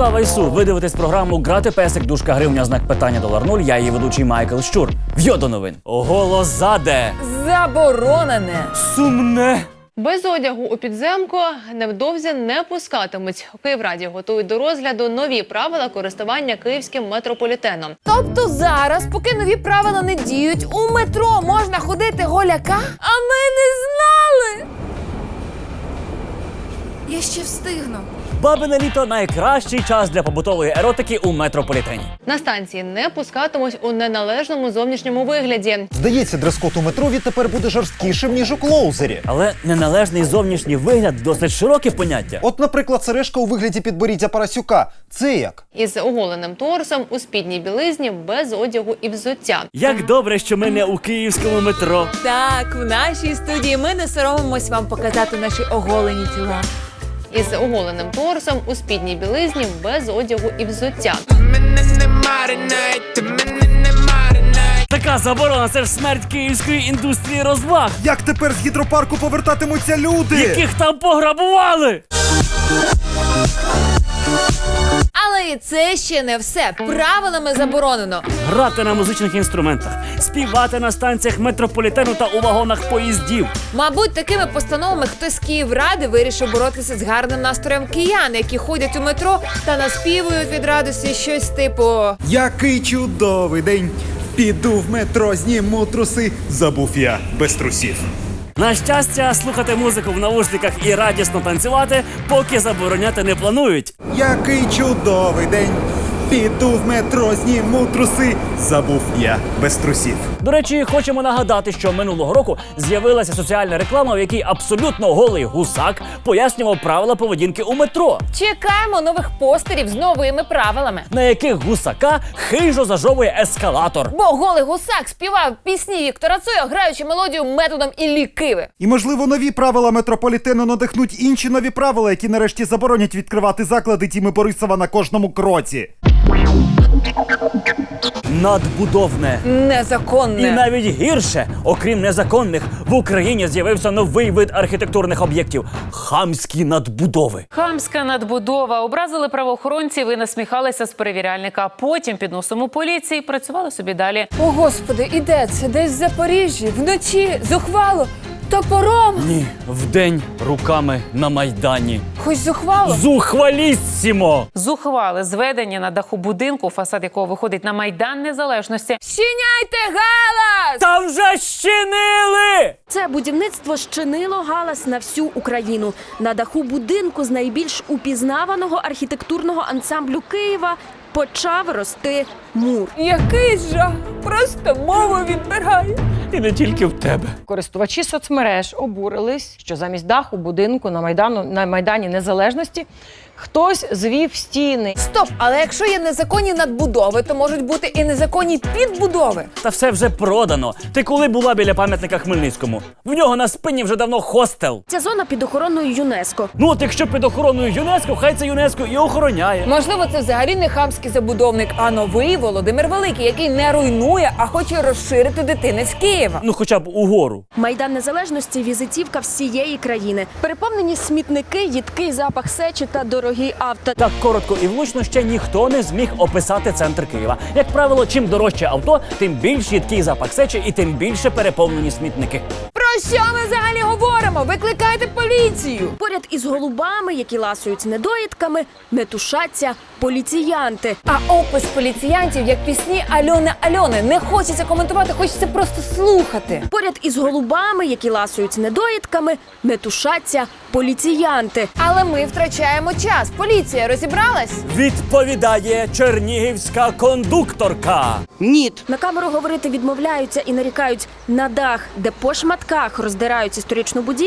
Слава Ісу! Ви дивитесь програму Грати песик, дужка гривня, знак питання долар нуль. Я її ведучий Майкл Щур. В'йо до новин. Голозаде! Заборонене. Сумне! Без одягу у підземку невдовзі не пускатимуть. У Київраді готують до розгляду нові правила користування київським метрополітеном. Тобто зараз, поки нові правила не діють, у метро можна ходити голяка? А ми не знали. Я ще встигну. Бабине літо найкращий час для побутової еротики у метрополітені. На станції не пускатимуть у неналежному зовнішньому вигляді. Здається, дрес-код у метро відтепер буде жорсткішим, ніж у клоузері. Але неналежний зовнішній вигляд досить широке поняття. От, наприклад, сережка у вигляді підборіддя Парасюка. Це як? Із оголеним торсом у спідній білизні без одягу і взуття. Як добре, що ми не у київському метро. Так, в нашій студії ми не соромимось вам показати наші оголені тіла. Із оголеним торсом у спідній білизні без одягу і взуття. Така заборона це ж смерть київської індустрії розваг, Як тепер з гідропарку повертатимуться люди? яких там пограбували. Але і це ще не все. Правилами заборонено. Грати на музичних інструментах, співати на станціях метрополітену та у вагонах поїздів. Мабуть, такими постановами хтось з Київради вирішив боротися з гарним настроєм киян, які ходять у метро та наспівують від радості щось типу. Який чудовий день! Піду в метро, зніму труси. Забув я без трусів. На щастя, слухати музику в наушниках і радісно танцювати, поки забороняти не планують. Який чудовий день! Піду в метро, зніму труси. Забув я без трусів. До речі, хочемо нагадати, що минулого року з'явилася соціальна реклама, в якій абсолютно голий гусак пояснював правила поведінки у метро, Чекаємо нових постерів з новими правилами. на яких гусака хижо зажовує ескалатор. Бо голий гусак співав пісні Віктора Цоя, граючи мелодію методом Іллі Киви. І можливо нові правила метрополітену надихнуть інші нові правила, які нарешті заборонять відкривати заклади Тіми Борисова на кожному кроці. Надбудовне. незаконне І навіть гірше, окрім незаконних, в Україні з'явився новий вид архітектурних об'єктів хамські надбудови. Хамська надбудова образили правоохоронців і насміхалися з перевіряльника. Потім під носом у поліції працювали собі далі. О, господи, і де це? Десь в Запоріжжі, вночі, зухвало, топором. Ні, вдень руками на майдані. Хоч зухвало. Зухваліссімо! Зухвали зведення на даху будинку, фасад якого виходить на майдан незалежності. Щиняйте галас! Там вже щинили! Це будівництво щинило галас на всю Україну. На даху будинку з найбільш упізнаваного архітектурного ансамблю Києва почав рости мур. Який жах! Просто мову відбирає. І не тільки в тебе. Користувачі соцмереж обурились, що замість даху будинку на майдану на майдані незалежності хтось звів стіни. Стоп, але якщо є незаконні надбудови, то можуть бути і незаконні підбудови. Та все вже продано. Ти коли була біля пам'ятника Хмельницькому? В нього на спині вже давно хостел. Ця зона під охороною ЮНЕСКО. Ну от якщо під охороною ЮНЕСКО, хай це ЮНЕСКО і охороняє. Можливо, це взагалі не хамський забудовник, а новий Володимир Великий, який не руйнує, а хоче розширити дитинець Києва. Ну хоча б угору. Майдан незалежності візитівка всієї країни. Переповнені смітники, їдкий запах сечі та дорогі авто. Так коротко і влучно ще ніхто не зміг описати центр Києва. Як правило, чим дорожче авто, тим більш їдкий запах сечі і тим більше переповнені смітники. Про що ми взагалі говоримо? Викликайте поліцію! Поряд із голубами, які ласують недоїдками, метушаться поліціянти. А опис поліціянтів як пісні Альони Альони. Не хочеться коментувати, хочеться просто слухати. Поряд із голубами, які ласують недоїдками, метушаться поліціянти. Але ми втрачаємо час. Поліція розібралась? Відповідає чернігівська кондукторка. Ні. На камеру говорити відмовляються і нарікають на дах, де по шматках роздирають історичну будівлю,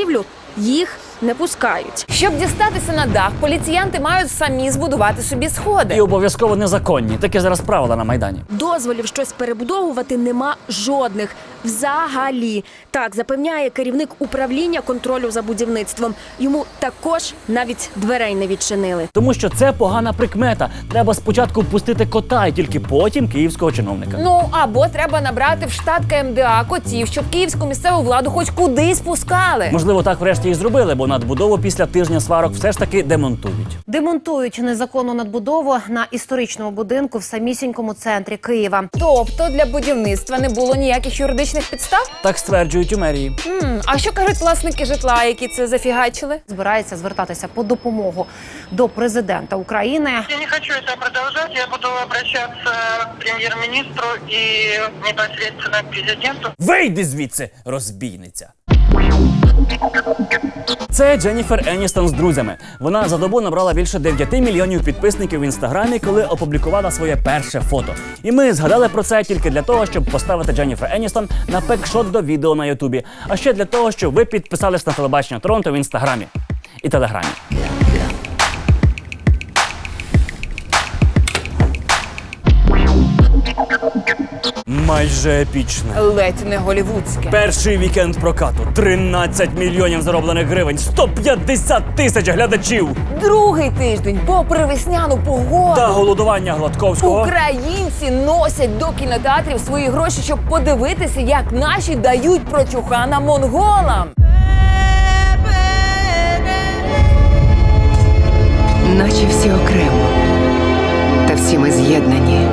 їх не пускають. Щоб дістатися на дах, поліціянти мають самі збудувати собі сходи. І обов'язково незаконні. Таке зараз правила на майдані. Дозволів щось перебудовувати нема жодних. Взагалі, так запевняє керівник управління контролю за будівництвом. Йому також навіть дверей не відчинили. Тому що це погана прикмета. Треба спочатку впустити кота, і тільки потім київського чиновника. Ну або треба набрати в штат КМДА котів, щоб київську місцеву владу хоч кудись пускали. Можливо, так врешті і зробили, бо надбудову після тижня сварок все ж таки демонтують. Демонтують незаконну надбудову на історичному будинку в самісінькому центрі Києва. Тобто для будівництва не було ніяких юридичних підстав? Так стверджують у мерії. М, а що кажуть власники житла, які це зафігачили? Збирається звертатися по допомогу до президента України. Я не хочу это продолжать. Я буду обращаться к премьер-министру и непосредственно к президенту. Вийди звідси, розбійниця. Це Дженніфер Еністон з друзями. Вона за добу набрала більше 9 мільйонів підписників в інстаграмі, коли опублікувала своє перше фото. І ми згадали про це тільки для того, щоб поставити Дженніфер Еністон на пекшот до відео на Ютубі, а ще для того, щоб ви підписались на телебачення Торонто в інстаграмі і телеграмі. Майже епічне. Ледь не голівудське. Перший вікенд прокату 13 мільйонів зароблених гривень, 150 тисяч глядачів Другий тиждень, попри весняну погоду. та голодування Гладковського. Українці носять до кінотеатрів свої гроші, щоб подивитися, як наші дають прочухана монголам. наче всі окремо. Та всі ми з'єднані.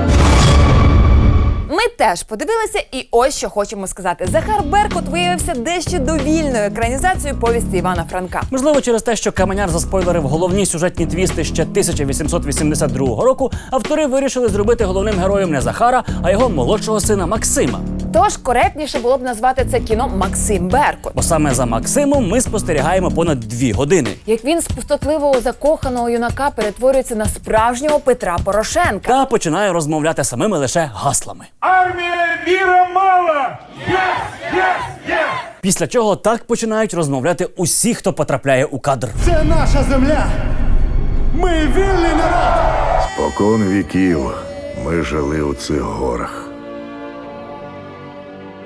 Ми теж подивилися, і ось що хочемо сказати. Захар Беркут виявився дещо довільною екранізацією повісті Івана Франка. Можливо, через те, що Каменяр заспойлерив головні сюжетні твісти ще 1882 року, автори вирішили зробити головним героєм не Захара, а його молодшого сина Максима. Тож коректніше було б назвати це кіно Максим Беркут. Бо саме за Максимом ми спостерігаємо понад дві години. Як він з пустотливого закоханого юнака перетворюється на справжнього Петра Порошенка. Та починає розмовляти самими лише гаслами. Армія віра мала! Після чого так починають розмовляти усі, хто потрапляє у кадр. Це наша земля! Ми вільний народ! Спокон віків ми жили у цих горах.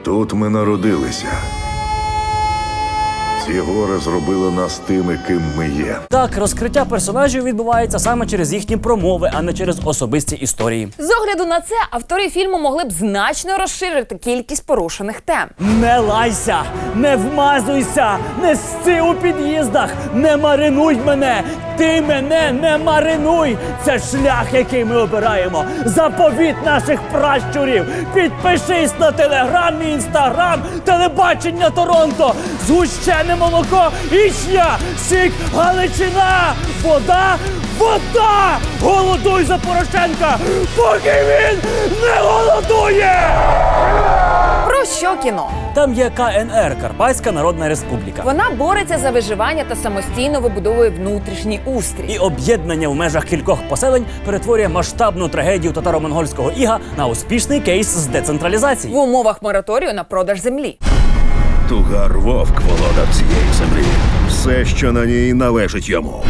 Тут ми народилися. Ці гори зробили нас тими, ким ми є. Так, розкриття персонажів відбувається саме через їхні промови, а не через особисті історії. З огляду на це автори фільму могли б значно розширити кількість порушених тем. Не лайся, не вмазуйся, не сці у під'їздах, не маринуй мене. Ти мене не маринуй. Це шлях, який ми обираємо. Заповіт наших пращурів. Підпишись на телеграм і інстаграм, телебачення Торонто, згущене молоко, ічня, сік, Галичина, вода, вода. Голодуй за Порошенка, поки він не голодує. Про що кіно? Там є КНР Карпатська Народна Республіка. Вона бореться за виживання та самостійно вибудовує внутрішній устрій. І об'єднання в межах кількох поселень перетворює масштабну трагедію татаро-монгольського іга на успішний кейс з децентралізації. В умовах мораторію на продаж землі. Тугар вовк володар цієї землі. Все, що на ній належить йому.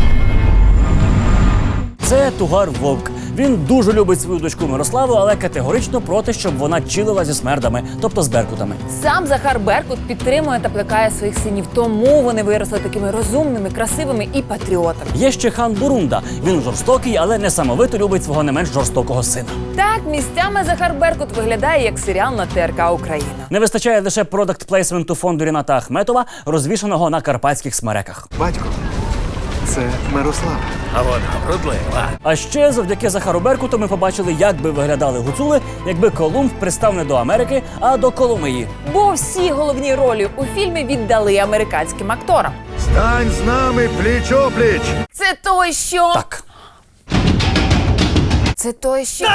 Це Тугар Вовк. Він дуже любить свою дочку Мирославу, але категорично проти, щоб вона чилила зі смердами, тобто з беркутами. Сам Захар Беркут підтримує та плекає своїх синів, тому вони виросли такими розумними, красивими і патріотами. Є ще хан Бурунда. Він жорстокий, але несамовито любить свого не менш жорстокого сина. Так, місцями Захар Беркут виглядає як серіал на ТРК Україна. Не вистачає лише продакт плейсменту фонду Ріната Ахметова, розвішаного на карпатських смереках. Батько, це Мирослава. А вона вродлива. А ще завдяки Захару Беркуту ми побачили, як би виглядали гуцули, якби Колумб пристав не до Америки, а до Коломиї. Бо всі головні ролі у фільмі віддали американським акторам. Стань з нами пліч-опліч! Це той, що Так. це той, що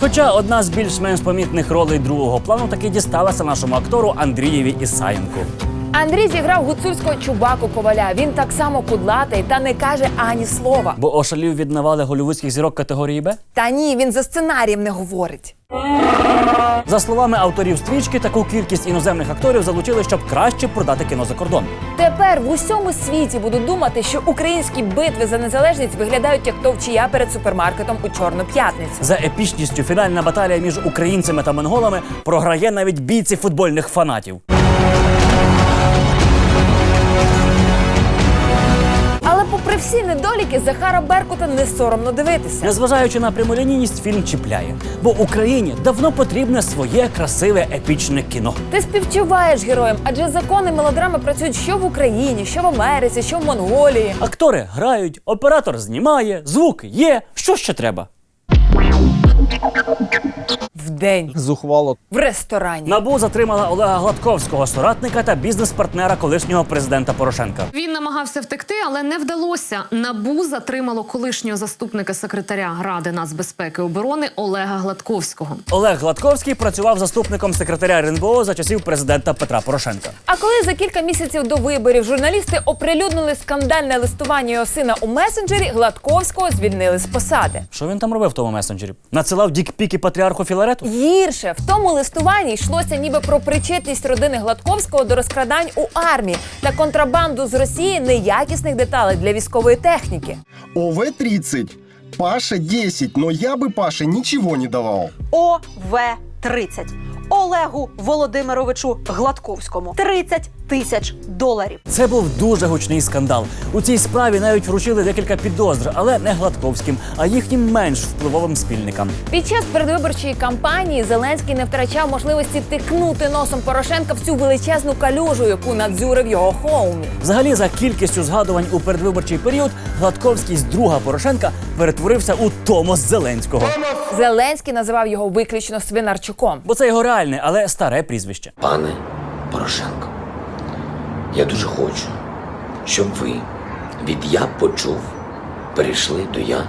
Хоча одна з більш-менш помітних ролей другого плану таки дісталася нашому актору Андрієві Ісаєнку. Андрій зіграв гуцульського чубаку коваля. Він так само кудлатий та не каже ані слова. Бо ошалів від навали голівудських зірок категорії Б. Та ні, він за сценарієм не говорить. За словами авторів стрічки, таку кількість іноземних акторів залучили, щоб краще продати кіно за кордон. Тепер в усьому світі будуть думати, що українські битви за незалежність виглядають як товчія перед супермаркетом у чорну п'ятницю. За епічністю фінальна баталія між українцями та монголами програє навіть бійці футбольних фанатів. Попри всі недоліки, Захара Беркута не соромно дивитися. Незважаючи на прямолінійність, фільм чіпляє. Бо Україні давно потрібне своє красиве епічне кіно. Ти співчуваєш героям, адже закони мелодрами працюють що в Україні, що в Америці, що в Монголії. Актори грають, оператор знімає, звук є. Що ще треба? Вдень Зухвало. в ресторані. Набу затримала Олега Гладковського, соратника та бізнес-партнера колишнього президента Порошенка. Він намагався втекти, але не вдалося. Набу затримало колишнього заступника секретаря Ради нацбезпеки і оборони Олега Гладковського. Олег Гладковський працював заступником секретаря РНБО за часів президента Петра Порошенка. А коли за кілька місяців до виборів журналісти оприлюднили скандальне листування його сина у месенджері, Гладковського звільнили з посади. Що він там робив в тому месенджері? Надсилав дікпіки патріарху Філарету? Гірше в тому листуванні йшлося ніби про причетність родини Гладковського до розкрадань у армії та контрабанду з Росії неякісних деталей для військової техніки. ОВ-30. Паша 10, но я бы Паше ничего не давал. ОВ-30. Олегу Володимировичу Гладковському 30 тисяч доларів. Це був дуже гучний скандал. У цій справі навіть вручили декілька підозр, але не Гладковським, а їхнім менш впливовим спільникам. Під час передвиборчої кампанії Зеленський не втрачав можливості тикнути носом Порошенка в цю величезну калюжу, яку надзюрив його хоумі. Взагалі, за кількістю згадувань у передвиборчий період, Гладковський з друга Порошенка перетворився у Томос Зеленського. Зеленський називав його виключно свинарчуком. Бо це його реальне, але старе прізвище. Пане Порошенко, я дуже хочу, щоб ви від я почув перейшли до я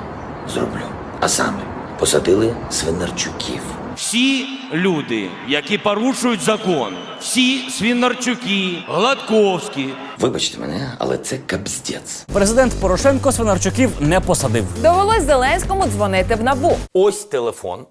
зроблю. А саме посадили свинарчуків. Всі люди, які порушують закон, всі свинарчуки, Гладковські, Вибачте мене, але це кабздець. Президент Порошенко свинарчуків не посадив. Довелось Зеленському дзвонити в набу. Ось телефон.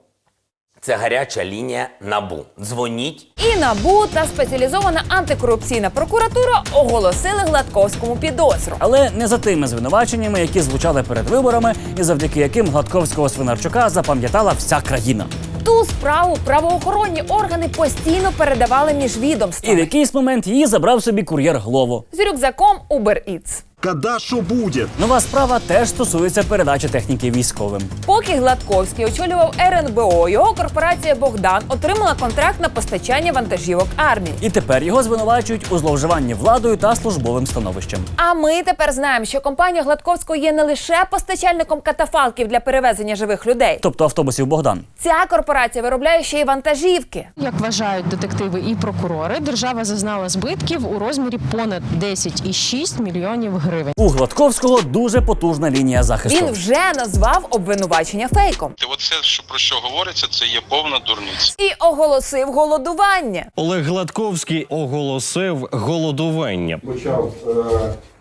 Це гаряча лінія набу. Дзвоніть. І НАБУ та спеціалізована антикорупційна прокуратура оголосили Гладковському підозру. Але не за тими звинуваченнями, які звучали перед виборами, і завдяки яким Гладковського свинарчука запам'ятала вся країна. Ту справу правоохоронні органи постійно передавали між І в якийсь момент її забрав собі кур'єр Глово. З рюкзаком Uber Eats. Когда что будет? Нова справа теж стосується передачі техніки військовим. Поки Гладковський очолював РНБО, його корпорація Богдан отримала контракт на постачання вантажівок армії. І тепер його звинувачують у зловживанні владою та службовим становищем. А ми тепер знаємо, що компанія Гладковського є не лише постачальником катафалків для перевезення живих людей. Тобто автобусів Богдан. Ця корпорація виробляє ще й вантажівки. Як вважають детективи і прокурори, держава зазнала збитків у розмірі понад 10,6 мільйонів гривень. У Гладковського дуже потужна лінія захисту. Він вже назвав обвинувачення фейком Ти Оце, що про що говориться, це є повна дурниця. і оголосив голодування. Олег Гладковський оголосив голодування. почав е,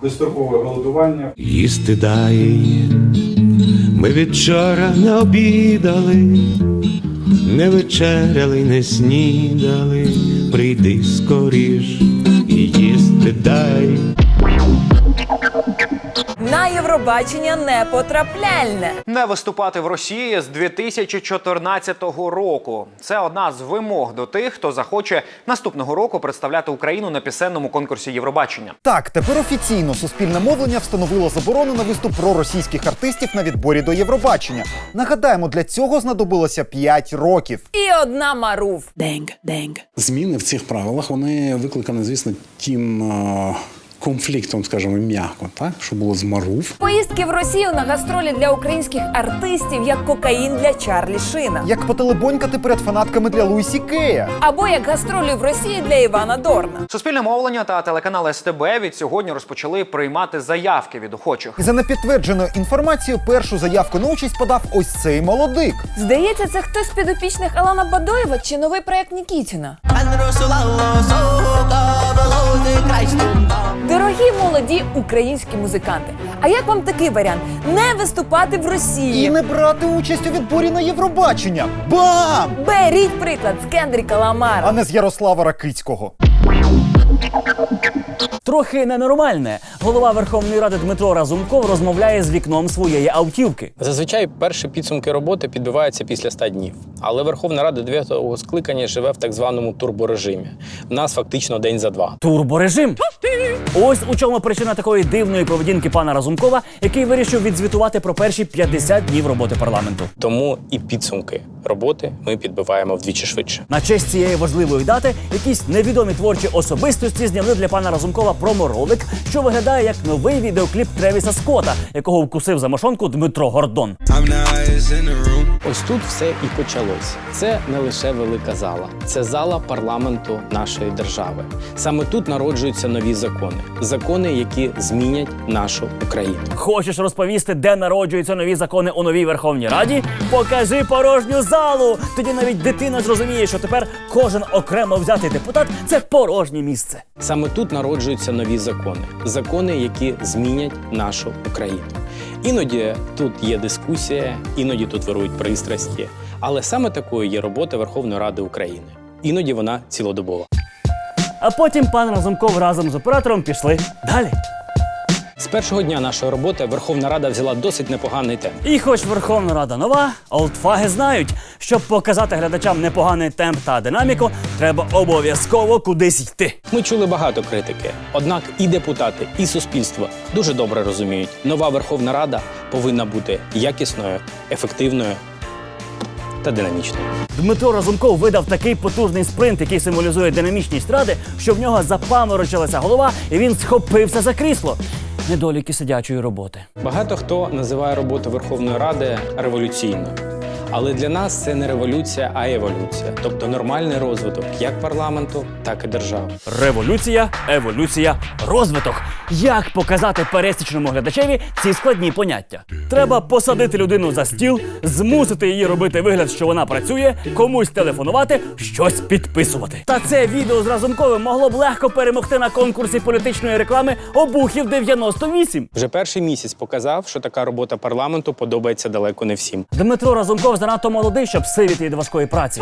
безстрокове голодування. Їсти дай. Ми вчора не обідали, не вечеряли, не снідали. Прийди скоріш і їсти дай. На Євробачення не потрапляльне. Не виступати в Росії з 2014 року. Це одна з вимог до тих, хто захоче наступного року представляти Україну на пісенному конкурсі Євробачення. Так, тепер офіційно суспільне мовлення встановило заборону на виступ проросійських артистів на відборі до Євробачення. Нагадаємо, для цього знадобилося 5 років. І одна марув. Денг, денг. Зміни в цих правилах вони викликані, звісно, тим е, конфліктом, скажімо, м'яко, так що було з. Поїздки в Росію на гастролі для українських артистів як кокаїн для Чарлі Шина. Як потелебонькати перед фанатками для Луїсі Кея. Або як гастролі в Росії для Івана Дорна. Суспільне мовлення та телеканал СТБ від сьогодні розпочали приймати заявки від охочих. І за непідтвердженою інформацією, першу заявку на участь подав ось цей молодик. Здається, це хтось з підопічних Алана Бадоєва чи новий проект Нікітіна. Дорогі молоді українські музиканти. А як вам такий варіант? Не виступати в Росії І не брати участь у відборі на Євробачення. Бам! Беріть приклад з Кендріка Ламара. А не з Ярослава Ракицького. Трохи ненормальне. Голова Верховної Ради Дмитро Разумков розмовляє з вікном своєї автівки. Зазвичай перші підсумки роботи підбиваються після 100 днів. Але Верховна Рада 9-го скликання живе в так званому турборежимі. В нас фактично день за два. Турборежим. Ось у чому причина такої дивної поведінки пана Разумкова, який вирішив відзвітувати про перші 50 днів роботи парламенту. Тому і підсумки роботи ми підбиваємо вдвічі швидше. На честь цієї важливої дати якісь невідомі творчі особистості зняли для пана Разумкова проморолик, що виглядає як новий відеокліп Тревіса Скотта, якого вкусив за мошонку Дмитро Гордон. Ось тут все і почалось. Це не лише велика зала, це зала парламенту нашої держави. Саме тут народжуються нові закони, закони, які змінять нашу Україну. Хочеш розповісти, де народжуються нові закони у новій Верховній Раді? Покажи порожню залу. Тоді навіть дитина зрозуміє, що тепер кожен окремо взятий депутат це порожнє місце. Саме тут народжуються нові закони, закони, які змінять нашу Україну. Іноді тут є дискусія, іноді тут вирують пристрасті, але саме такою є робота Верховної Ради України. Іноді вона цілодобова. А потім пан Разумков разом з оператором пішли далі. З першого дня нашої роботи Верховна Рада взяла досить непоганий темп. І хоч Верховна Рада нова, олдфаги знають, щоб показати глядачам непоганий темп та динаміку, треба обов'язково кудись йти. Ми чули багато критики. Однак і депутати, і суспільство дуже добре розуміють, нова Верховна Рада повинна бути якісною, ефективною та динамічною. Дмитро Разумков видав такий потужний спринт, який символізує динамічність ради, що в нього запаморочилася голова, і він схопився за крісло. Недоліки сидячої роботи. Багато хто називає роботу Верховної Ради революційною. Але для нас це не революція, а еволюція, тобто нормальний розвиток як парламенту, так і держави. Революція, еволюція, розвиток. Як показати пересічному глядачеві ці складні поняття? Треба посадити людину за стіл, змусити її робити вигляд, що вона працює, комусь телефонувати, щось підписувати. Та це відео з Разумковим могло б легко перемогти на конкурсі політичної реклами обухів 98. Вже перший місяць показав, що така робота парламенту подобається далеко не всім. Дмитро Разумков занадто молодий, щоб сивіти від важкої праці.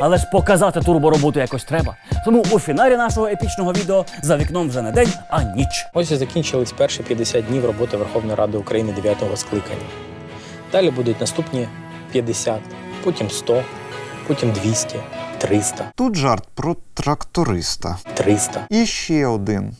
Але ж показати турбороботу якось треба. Тому у фіналі нашого епічного відео за вікном вже не день, а ніч. Ось і закінчились перші 50 днів роботи Верховної Ради України 9-го скликання. Далі будуть наступні 50, потім 100, потім 200, 300, Тут жарт про тракториста. 300. І ще один.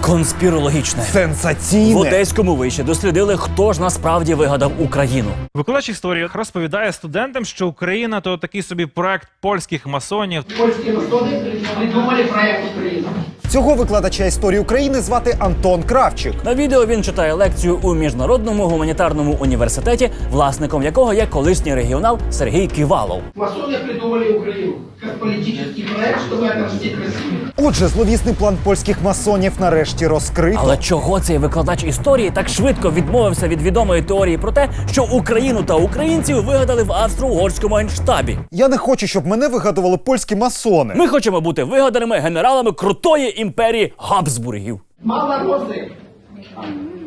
Конспірологічне. Сенсаційне. В Одеському виші дослідили, хто ж насправді вигадав Україну. Викладач історії розповідає студентам, що Україна то такий собі проект польських масонів. Польські масони придумали проект України. Цього викладача історії України звати Антон Кравчик. На відео він читає лекцію у міжнародному гуманітарному університеті, власником якого є колишній регіонал Сергій Ківалов. Масоны придумали Украину как политический проект, чтобы отомстить России. Отже, зловісний план польських масонів нарешті розкрито. Але чого цей викладач історії так швидко відмовився від відомої теорії про те, що Україну та українців вигадали в австро-угорському генштабі? Я не хочу, щоб мене вигадували польські масони. Ми хочемо бути вигаданими генералами крутої імперії Габсбургів. Мало рози,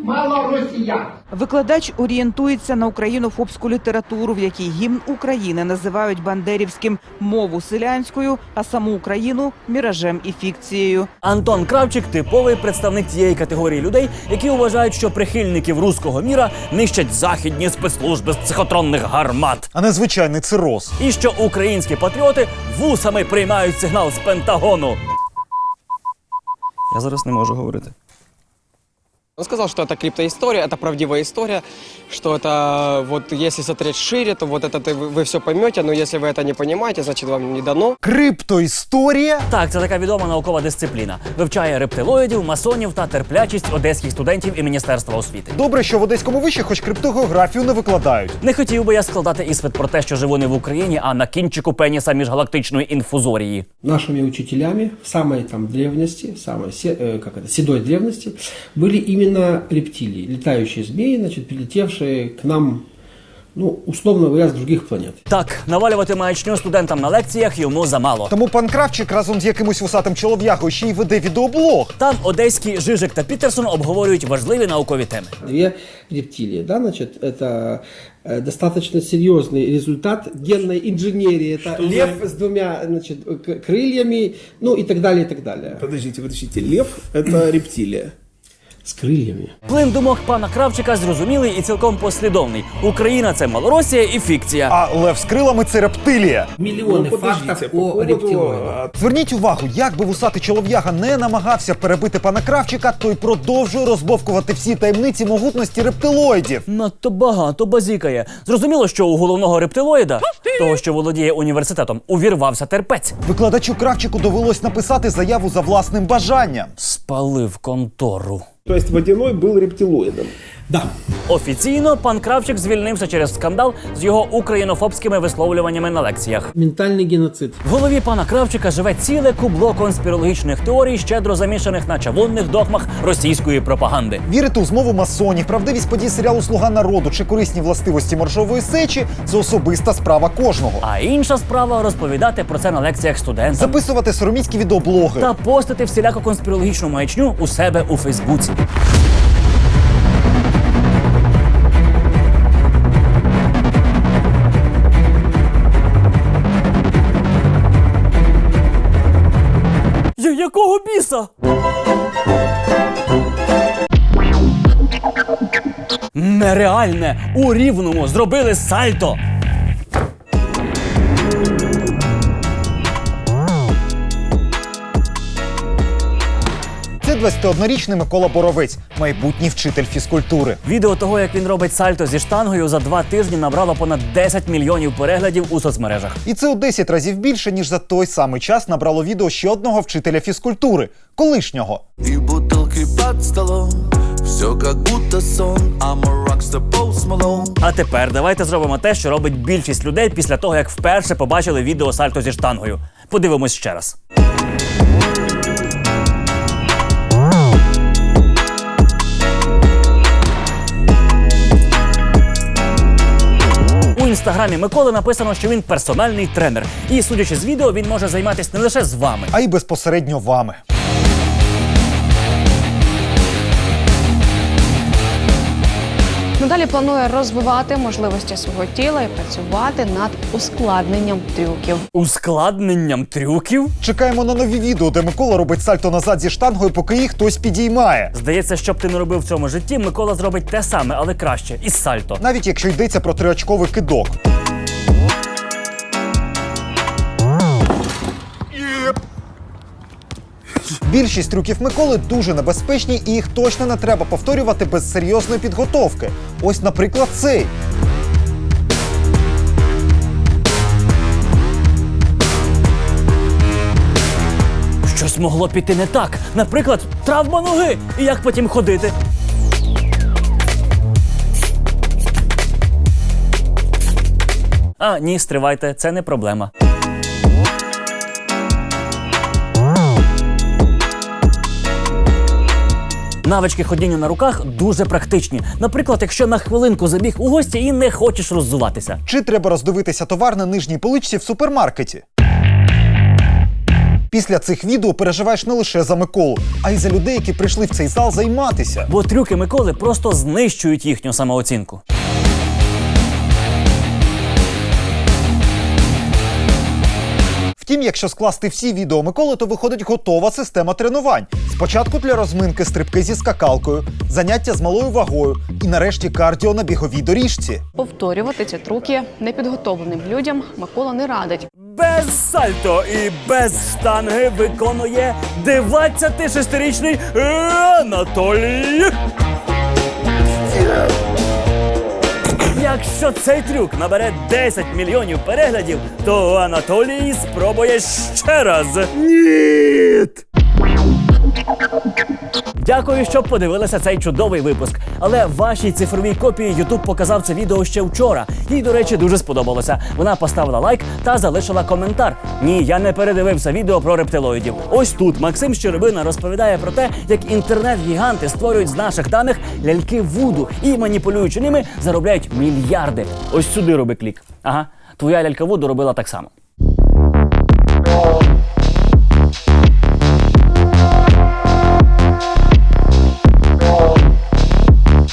мало росіян. Викладач орієнтується на українофобську літературу, в якій гімн України називають бандерівським мову селянською, а саму Україну міражем і фікцією. Антон Кравчик типовий представник тієї категорії людей, які вважають, що прихильників руського міра нищать західні спецслужби з психотронних гармат. А не звичайний цироз. І що українські патріоти вусами приймають сигнал з Пентагону. Зараз не можу говорити. Он сказал, что это криптоистория, это правдивая история, что это вот если смотреть шире, то вот это ты- вы, вы все поймете, но если вы это не понимаете, значит вам не дано. Криптоісторія? Так, це така відома наукова дисципліна. Вивчає рептилоїдів, масонів та терплячість одеських студентів і міністерства освіти. Добре, що в одеському виші хоч криптогеографію не викладають. Не хотів би я складати іспит про те, що живу не в Україні, а на кінчику пеніса міжгалактичної інфузорії. Нашими учителями в самой там древности, в самой се- э, как это, седой древности, были именно рептилии, летающие змеи, значит, прилетевшие к нам, ну, условно говоря, с других планет. Так, навалювати маячню студентам на лекціях йому замало. Тому пан Кравчик разом з якимось вусатим чолов'ягою ще й веде відеоблог. Там одеські Жижик та Пітерсон обговорюють важливі наукові теми. Две рептилии, да, значит, это э, достаточно серьезный результат генной инженерии. Это Что лев за- с двумя значит, к- крыльями, ну и так далее, и так далее. Подождите, подождите. Лев – это рептилия. С крыльями. Плин думок пана Кравчика зрозумілий і цілком послідовний. Україна це Малоросія і фікція. А лев з крилами це рептилія. Миллионы Ну, фактов по поводу, рептилоидах. Зверніть увагу, як би вусатий чолов'яга не намагався перебити пана Кравчика, той продовжує розбовкувати всі таємниці могутності рептилоїдів. Надто багато базікає. Зрозуміло, що у головного рептилоїда, того, що володіє університетом, увірвався терпець. Викладачу Кравчику довелось написати заяву за власним бажанням. Спалив контору. То есть водяной был рептилоидом. Да. Офіційно пан Кравчик звільнився через скандал з його українофобськими висловлюваннями на лекціях. Ментальный геноцид. В голові пана Кравчика живе ціле кубло конспірологічних теорій, щедро замішаних на чавунних догмах російської пропаганди. Вірити у змову масонів, правдивість подій серіалу Слуга народу чи корисні властивості моржової сечі це особиста справа кожного. А інша справа розповідати про це на лекціях студентам. Записувати сороміцькі відеоблоги. та постити всіляко конспірологічну маячню у себе у Фейсбуці. Я- Якого біса? Нереальне у рівному зробили сальто. 21-річний Микола Боровець, майбутній вчитель фізкультури. Відео того, як він робить сальто зі штангою, за два тижні набрало понад 10 мільйонів переглядів у соцмережах. І це у 10 разів більше, ніж за той самий час набрало відео ще одного вчителя фізкультури, колишнього. И бутылки под столом Все как будто сон А тепер давайте зробимо те, що робить більшість людей після того, як вперше побачили відео сальто зі штангою. Подивимось ще раз. Інстаграмі Миколи написано, що він персональний тренер. І судячи з відео, він може займатися не лише з вами. А й безпосередньо вами. Надалі планує розвивати можливості свого тіла і працювати над ускладненням трюків. Ускладненням трюків? Чекаємо на нові відео, де Микола робить сальто назад зі штангою, поки їх хтось підіймає. Здається, що б ти не робив в цьому житті, Микола зробить те саме, але краще із сальто. Навіть якщо йдеться про триочковий кидок. Більшість трюків Миколи дуже небезпечні і їх точно не треба повторювати без серйозної підготовки. Ось, наприклад, цей. Щось могло піти не так. Наприклад, травма ноги. І як потім ходити? А, ні, стривайте, це не проблема. Навички ходіння на руках дуже практичні. Наприклад, якщо на хвилинку забіг у гості і не хочеш роззуватися. Чи треба роздивитися товар на нижній поличці в супермаркеті? Після цих відео переживаєш не лише за Миколу, а й за людей, які прийшли в цей зал займатися. Бо трюки Миколи просто знищують їхню самооцінку. Втім, якщо скласти всі відео Миколи, то виходить готова система тренувань. Спочатку для розминки стрибки зі скакалкою, заняття з малою вагою і нарешті кардіо на біговій доріжці. Повторювати ці трюки непідготовленим людям Микола не радить. Без сальто і без штанги виконує 26-річний Анатолій. Якщо цей трюк набере 10 мільйонів переглядів, то Анатолій спробує ще раз. Ні! Дякую, що подивилися цей чудовий випуск. Але вашій цифровій копії YouTube показав це відео ще вчора. Їй, до речі, дуже сподобалося. Вона поставила лайк та залишила коментар. Ні, я не передивився відео про рептилоїдів. Ось тут Максим Щербина розповідає про те, як інтернет-гіганти створюють з наших даних ляльки Вуду і маніпулюючи ними заробляють мільярди. Ось сюди роби клік. Ага, твоя лялька Вуду робила так само.